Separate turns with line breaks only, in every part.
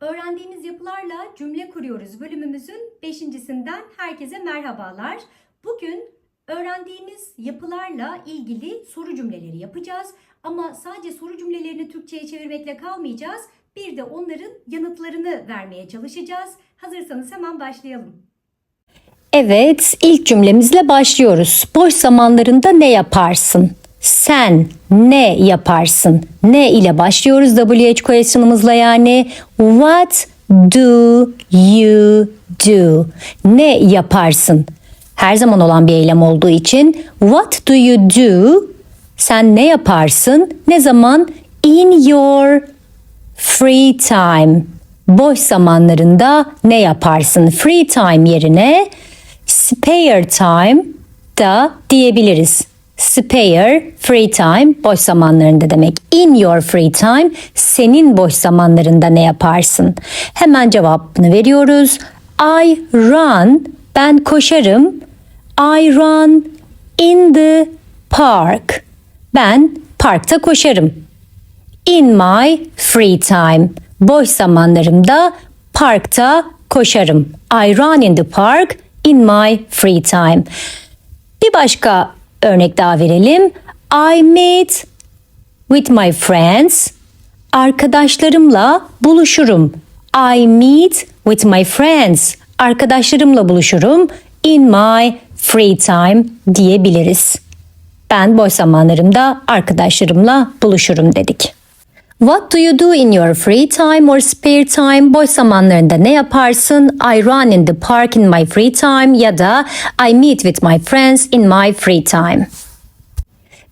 Öğrendiğimiz yapılarla cümle kuruyoruz bölümümüzün beşincisinden herkese merhabalar. Bugün öğrendiğimiz yapılarla ilgili soru cümleleri yapacağız. Ama sadece soru cümlelerini Türkçe'ye çevirmekle kalmayacağız. Bir de onların yanıtlarını vermeye çalışacağız. Hazırsanız hemen başlayalım.
Evet, ilk cümlemizle başlıyoruz. Boş zamanlarında ne yaparsın? Sen ne yaparsın? Ne ile başlıyoruz WH question'ımızla yani? What do you do? Ne yaparsın? Her zaman olan bir eylem olduğu için what do you do? Sen ne yaparsın? Ne zaman? In your free time. Boş zamanlarında ne yaparsın? Free time yerine spare time da diyebiliriz. Spare, free time, boş zamanlarında demek. In your free time, senin boş zamanlarında ne yaparsın? Hemen cevabını veriyoruz. I run, ben koşarım. I run in the park. Ben parkta koşarım. In my free time. Boş zamanlarımda parkta koşarım. I run in the park in my free time. Bir başka örnek daha verelim. I meet with my friends. Arkadaşlarımla buluşurum. I meet with my friends. Arkadaşlarımla buluşurum in my free time diyebiliriz. Ben boş zamanlarımda arkadaşlarımla buluşurum dedik. What do you do in your free time or spare time? Boş zamanlarında ne yaparsın? I run in the park in my free time ya da I meet with my friends in my free time.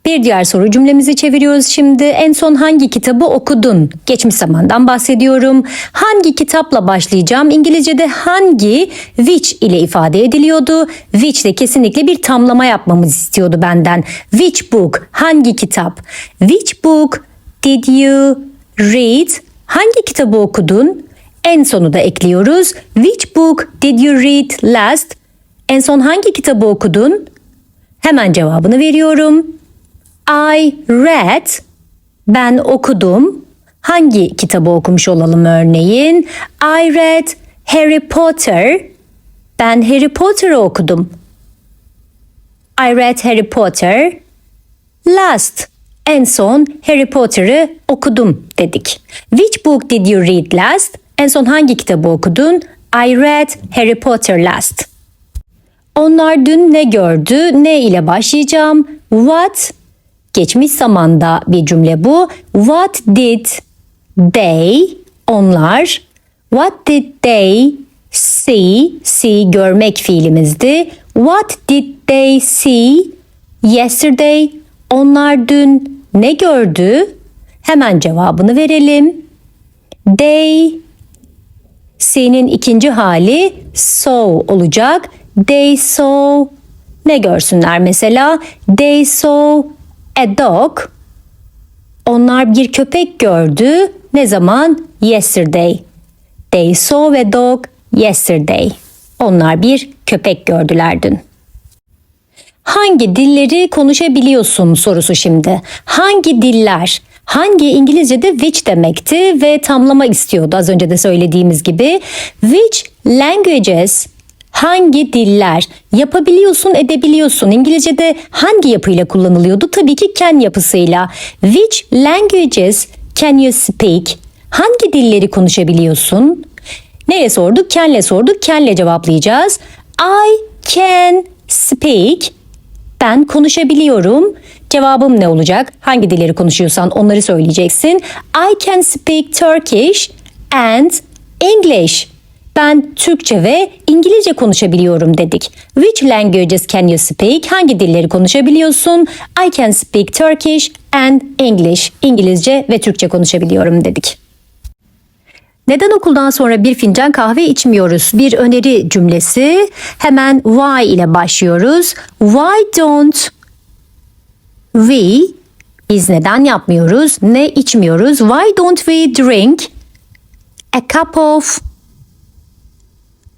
Bir diğer soru cümlemizi çeviriyoruz şimdi. En son hangi kitabı okudun? Geçmiş zamandan bahsediyorum. Hangi kitapla başlayacağım? İngilizce'de hangi which ile ifade ediliyordu. Which de kesinlikle bir tamlama yapmamız istiyordu benden. Which book? Hangi kitap? Which book did you read? Hangi kitabı okudun? En sonu da ekliyoruz. Which book did you read last? En son hangi kitabı okudun? Hemen cevabını veriyorum. I read. Ben okudum. Hangi kitabı okumuş olalım örneğin? I read Harry Potter. Ben Harry Potter'ı okudum. I read Harry Potter last. En son Harry Potter'ı okudum dedik. Which book did you read last? En son hangi kitabı okudun? I read Harry Potter last. Onlar dün ne gördü? Ne ile başlayacağım? What? Geçmiş zamanda bir cümle bu. What did they? Onlar. What did they see? See görmek fiilimizdi. What did they see yesterday? Onlar dün ne gördü? Hemen cevabını verelim. They C'nin ikinci hali saw olacak. They saw ne görsünler mesela? They saw a dog. Onlar bir köpek gördü. Ne zaman? Yesterday. They saw a dog yesterday. Onlar bir köpek gördüler dün. Hangi dilleri konuşabiliyorsun sorusu şimdi. Hangi diller? Hangi İngilizce'de which demekti ve tamlama istiyordu az önce de söylediğimiz gibi. Which languages? Hangi diller? Yapabiliyorsun edebiliyorsun. İngilizce'de hangi yapıyla kullanılıyordu? Tabii ki can yapısıyla. Which languages can you speak? Hangi dilleri konuşabiliyorsun? Nereye sorduk? Can'le sorduk. Can'le cevaplayacağız. I can speak ben konuşabiliyorum. Cevabım ne olacak? Hangi dilleri konuşuyorsan onları söyleyeceksin. I can speak Turkish and English. Ben Türkçe ve İngilizce konuşabiliyorum dedik. Which languages can you speak? Hangi dilleri konuşabiliyorsun? I can speak Turkish and English. İngilizce ve Türkçe konuşabiliyorum dedik. Neden okuldan sonra bir fincan kahve içmiyoruz? Bir öneri cümlesi. Hemen why ile başlıyoruz. Why don't we biz neden yapmıyoruz? Ne içmiyoruz? Why don't we drink a cup of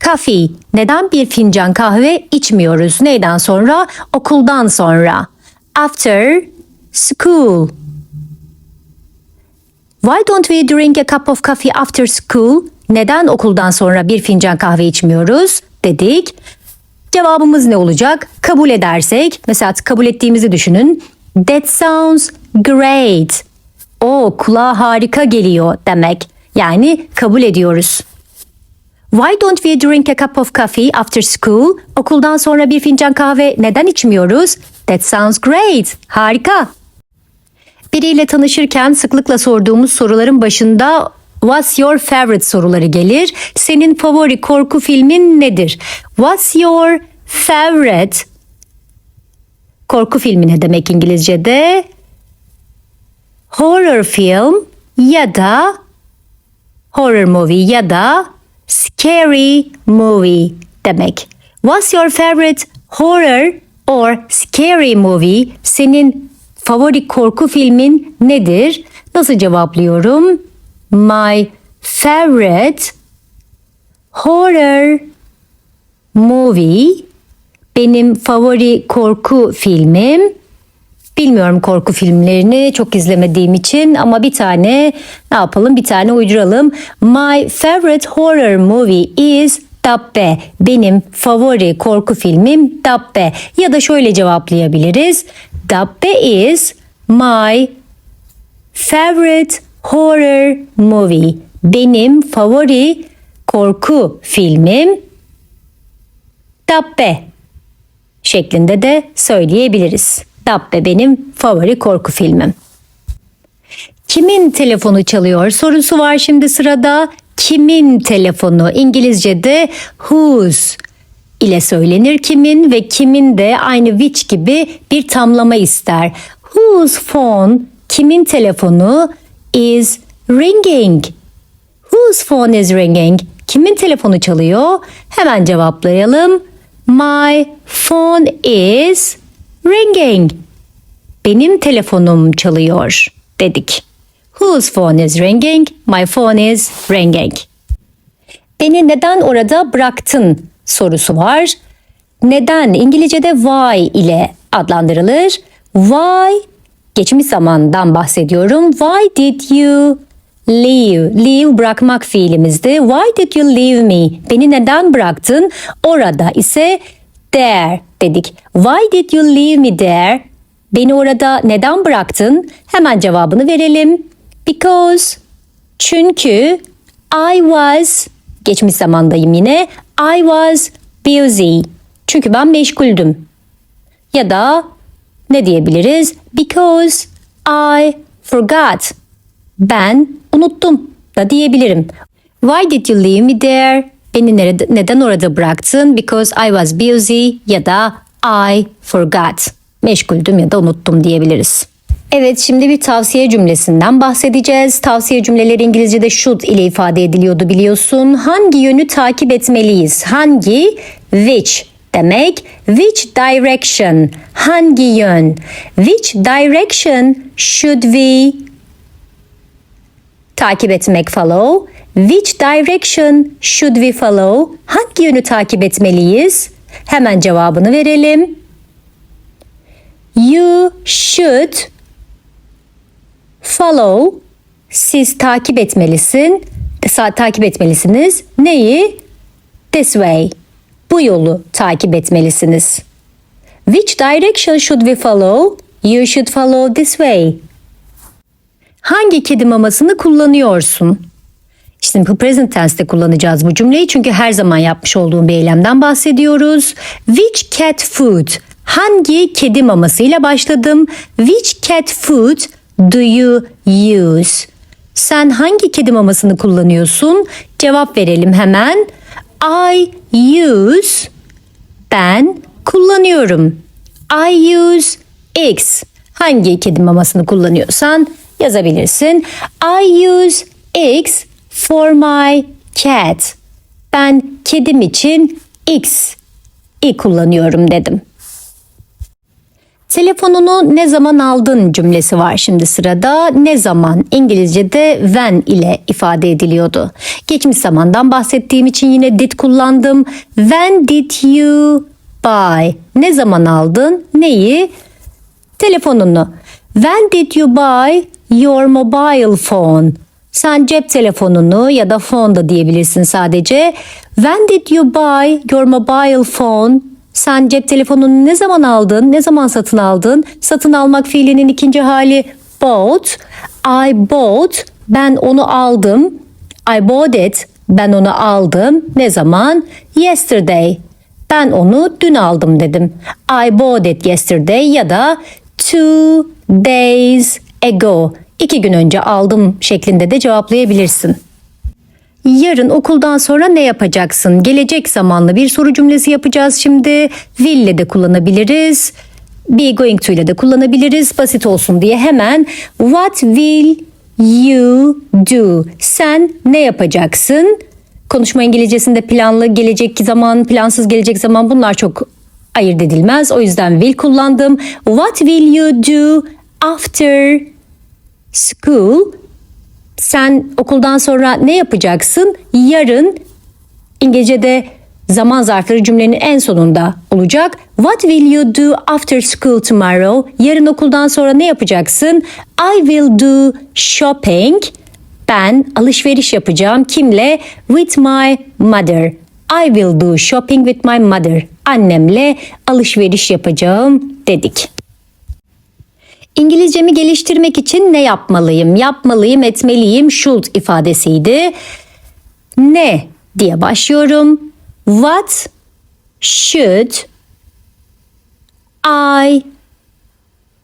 coffee? Neden bir fincan kahve içmiyoruz? Neyden sonra? Okuldan sonra. After school. Why don't we drink a cup of coffee after school? neden okuldan sonra bir fincan kahve içmiyoruz dedik. Cevabımız ne olacak? Kabul edersek, mesela kabul ettiğimizi düşünün. That sounds great. O kulağa harika geliyor demek. Yani kabul ediyoruz. Why don't we drink a cup of coffee after school? Okuldan sonra bir fincan kahve neden içmiyoruz? That sounds great. Harika. Biriyle tanışırken sıklıkla sorduğumuz soruların başında What's your favorite soruları gelir. Senin favori korku filmin nedir? What's your favorite korku filmi ne demek İngilizce'de? Horror film ya da horror movie ya da scary movie demek. What's your favorite horror or scary movie? Senin favori korku filmin nedir? Nasıl cevaplıyorum? My favorite horror movie benim favori korku filmim. Bilmiyorum korku filmlerini çok izlemediğim için ama bir tane ne yapalım bir tane uyduralım. My favorite horror movie is Dabbe. Benim favori korku filmim Dabbe. Ya da şöyle cevaplayabiliriz. Dabbe is my favorite horror movie. Benim favori korku filmim Dabbe şeklinde de söyleyebiliriz. Dabbe benim favori korku filmim. Kimin telefonu çalıyor sorusu var şimdi sırada. Kimin telefonu? İngilizce'de whose ile söylenir kimin ve kimin de aynı which gibi bir tamlama ister. Whose phone? Kimin telefonu is ringing? Whose phone is ringing? Kimin telefonu çalıyor? Hemen cevaplayalım. My phone is ringing. Benim telefonum çalıyor dedik. Whose phone is ringing? My phone is ringing. Beni neden orada bıraktın sorusu var. Neden İngilizce'de why ile adlandırılır. Why geçmiş zamandan bahsediyorum. Why did you leave? Leave bırakmak fiilimizdi. Why did you leave me? Beni neden bıraktın? Orada ise there dedik. Why did you leave me there? Beni orada neden bıraktın? Hemen cevabını verelim. Because çünkü I was geçmiş zamandayım yine. I was busy. Çünkü ben meşguldüm. Ya da ne diyebiliriz? Because I forgot. Ben unuttum da diyebilirim. Why did you leave me there? Beni nerede, neden orada bıraktın? Because I was busy ya da I forgot. Meşguldüm ya da unuttum diyebiliriz. Evet şimdi bir tavsiye cümlesinden bahsedeceğiz. Tavsiye cümleleri İngilizce'de should ile ifade ediliyordu biliyorsun. Hangi yönü takip etmeliyiz? Hangi? Which demek. Which direction? Hangi yön? Which direction should we takip etmek follow? Which direction should we follow? Hangi yönü takip etmeliyiz? Hemen cevabını verelim. You should follow. Siz takip etmelisin. Takip etmelisiniz. Neyi? This way. Bu yolu takip etmelisiniz. Which direction should we follow? You should follow this way. Hangi kedi mamasını kullanıyorsun? Şimdi present tense'te kullanacağız bu cümleyi çünkü her zaman yapmış olduğum bir eylemden bahsediyoruz. Which cat food? Hangi kedi mamasıyla başladım? Which cat food do you use? Sen hangi kedi mamasını kullanıyorsun? Cevap verelim hemen. I use ben kullanıyorum. I use X. Hangi kedi mamasını kullanıyorsan yazabilirsin. I use X for my cat. Ben kedim için X i kullanıyorum dedim. Telefonunu ne zaman aldın cümlesi var şimdi sırada. Ne zaman İngilizce'de when ile ifade ediliyordu. Geçmiş zamandan bahsettiğim için yine did kullandım. When did you buy? Ne zaman aldın? Neyi? Telefonunu. When did you buy your mobile phone? Sen cep telefonunu ya da phone da diyebilirsin sadece. When did you buy your mobile phone? Sen cep telefonunu ne zaman aldın? Ne zaman satın aldın? Satın almak fiilinin ikinci hali bought. I bought. Ben onu aldım. I bought it. Ben onu aldım. Ne zaman? Yesterday. Ben onu dün aldım dedim. I bought it yesterday ya da two days ago. İki gün önce aldım şeklinde de cevaplayabilirsin. Yarın okuldan sonra ne yapacaksın? Gelecek zamanlı bir soru cümlesi yapacağız şimdi. Will de kullanabiliriz. Be going to ile de kullanabiliriz. Basit olsun diye hemen what will you do? Sen ne yapacaksın? Konuşma İngilizcesinde planlı gelecek zaman, plansız gelecek zaman bunlar çok ayırt edilmez. O yüzden will kullandım. What will you do after school? Sen okuldan sonra ne yapacaksın? Yarın İngilizce'de zaman zarfları cümlenin en sonunda olacak. What will you do after school tomorrow? Yarın okuldan sonra ne yapacaksın? I will do shopping. Ben alışveriş yapacağım. Kimle? With my mother. I will do shopping with my mother. Annemle alışveriş yapacağım dedik. İngilizcemi geliştirmek için ne yapmalıyım? Yapmalıyım, etmeliyim should ifadesiydi. Ne diye başlıyorum. What should I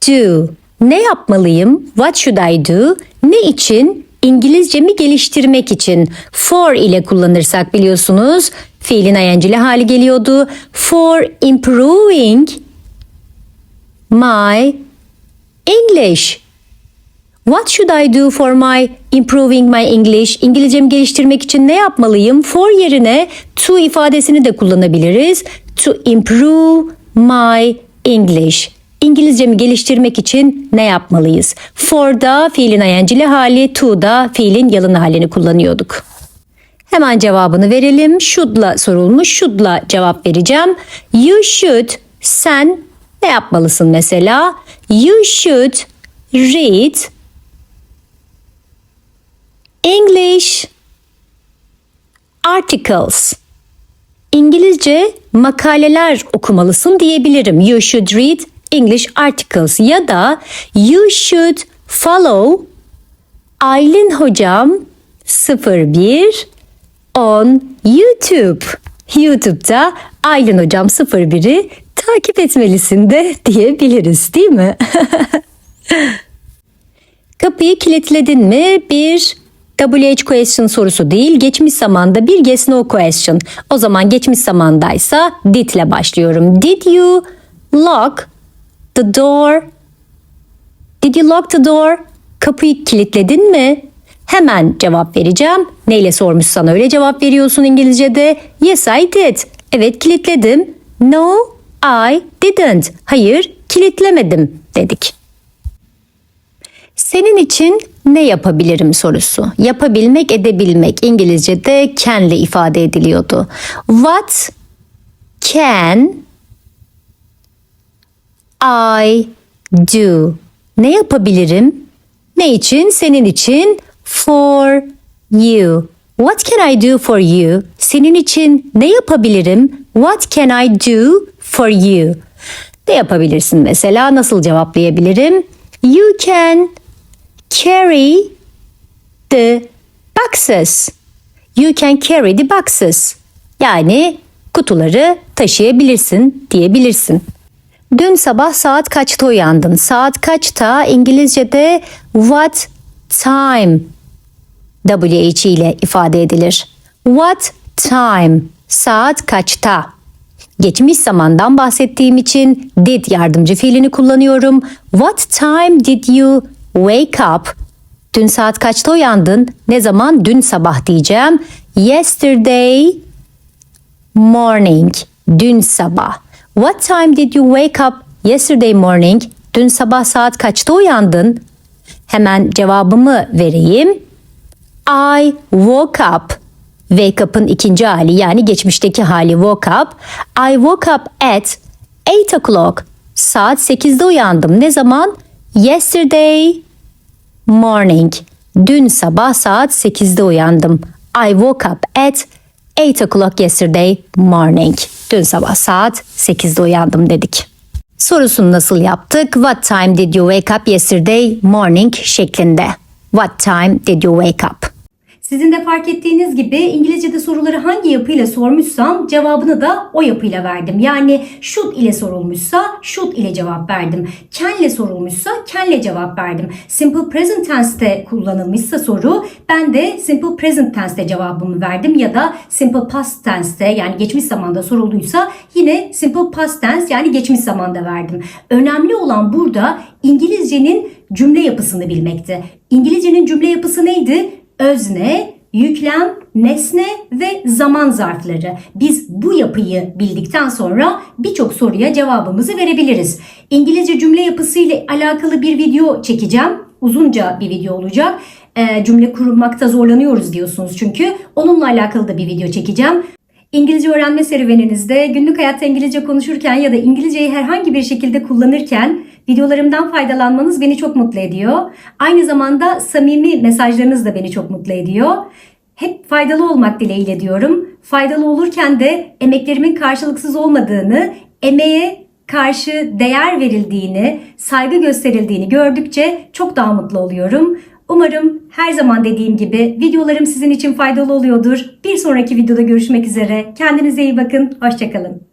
do? Ne yapmalıyım? What should I do? Ne için? İngilizcemi geliştirmek için. For ile kullanırsak biliyorsunuz fiilin ing hali geliyordu. For improving my English. What should I do for my improving my English? İngilizcemi geliştirmek için ne yapmalıyım? For yerine to ifadesini de kullanabiliriz. To improve my English. İngilizcemi geliştirmek için ne yapmalıyız? For da fiilin ing'li hali, to da fiilin yalın halini kullanıyorduk. Hemen cevabını verelim. Should'la sorulmuş. Should'la cevap vereceğim. You should sen ne yapmalısın mesela? You should read English articles. İngilizce makaleler okumalısın diyebilirim. You should read English articles ya da you should follow Aylin hocam 01 on YouTube. YouTube'da Aylin hocam 01'i takip etmelisin de diyebiliriz değil mi? Kapıyı kilitledin mi? Bir WH question sorusu değil, geçmiş zamanda bir yes no question. O zaman geçmiş zamandaysa did ile başlıyorum. Did you lock the door? Did you lock the door? Kapıyı kilitledin mi? Hemen cevap vereceğim. Neyle sormuş sana öyle cevap veriyorsun İngilizce'de? Yes I did. Evet kilitledim. No I didn't. Hayır kilitlemedim dedik. Senin için ne yapabilirim sorusu. Yapabilmek, edebilmek İngilizce'de can ile ifade ediliyordu. What can I do? Ne yapabilirim? Ne için? Senin için. For you. What can I do for you? Senin için ne yapabilirim? What can I do for you? Ne yapabilirsin mesela? Nasıl cevaplayabilirim? You can carry the boxes. You can carry the boxes. Yani kutuları taşıyabilirsin diyebilirsin. Dün sabah saat kaçta uyandın? Saat kaçta İngilizce'de what time WH ile ifade edilir. What time? Saat kaçta? Geçmiş zamandan bahsettiğim için did yardımcı fiilini kullanıyorum. What time did you wake up? Dün saat kaçta uyandın? Ne zaman? Dün sabah diyeceğim. Yesterday morning. Dün sabah. What time did you wake up yesterday morning? Dün sabah saat kaçta uyandın? Hemen cevabımı vereyim. I woke up. Wake up'ın ikinci hali yani geçmişteki hali woke up. I woke up at 8 o'clock. Saat 8'de uyandım. Ne zaman? Yesterday morning. Dün sabah saat 8'de uyandım. I woke up at 8 o'clock yesterday morning. Dün sabah saat 8'de uyandım dedik. Sorusunu nasıl yaptık? What time did you wake up yesterday morning şeklinde. What time did you wake up?
Sizin de fark ettiğiniz gibi İngilizce'de soruları hangi yapıyla sormuşsam cevabını da o yapıyla verdim. Yani should ile sorulmuşsa should ile cevap verdim. Can ile sorulmuşsa can ile cevap verdim. Simple present tense'te kullanılmışsa soru ben de simple present tense'te cevabımı verdim ya da simple past tense'te yani geçmiş zamanda sorulduysa yine simple past tense yani geçmiş zamanda verdim. Önemli olan burada İngilizcenin cümle yapısını bilmekti. İngilizcenin cümle yapısı neydi? Özne, yüklem, nesne ve zaman zarfları. Biz bu yapıyı bildikten sonra birçok soruya cevabımızı verebiliriz. İngilizce cümle yapısı ile alakalı bir video çekeceğim. Uzunca bir video olacak. Ee, cümle kurmakta zorlanıyoruz diyorsunuz çünkü. Onunla alakalı da bir video çekeceğim. İngilizce öğrenme serüveninizde günlük hayatta İngilizce konuşurken ya da İngilizceyi herhangi bir şekilde kullanırken videolarımdan faydalanmanız beni çok mutlu ediyor. Aynı zamanda samimi mesajlarınız da beni çok mutlu ediyor. Hep faydalı olmak dileğiyle diyorum. Faydalı olurken de emeklerimin karşılıksız olmadığını, emeğe karşı değer verildiğini, saygı gösterildiğini gördükçe çok daha mutlu oluyorum. Umarım her zaman dediğim gibi videolarım sizin için faydalı oluyordur. Bir sonraki videoda görüşmek üzere. Kendinize iyi bakın. Hoşçakalın.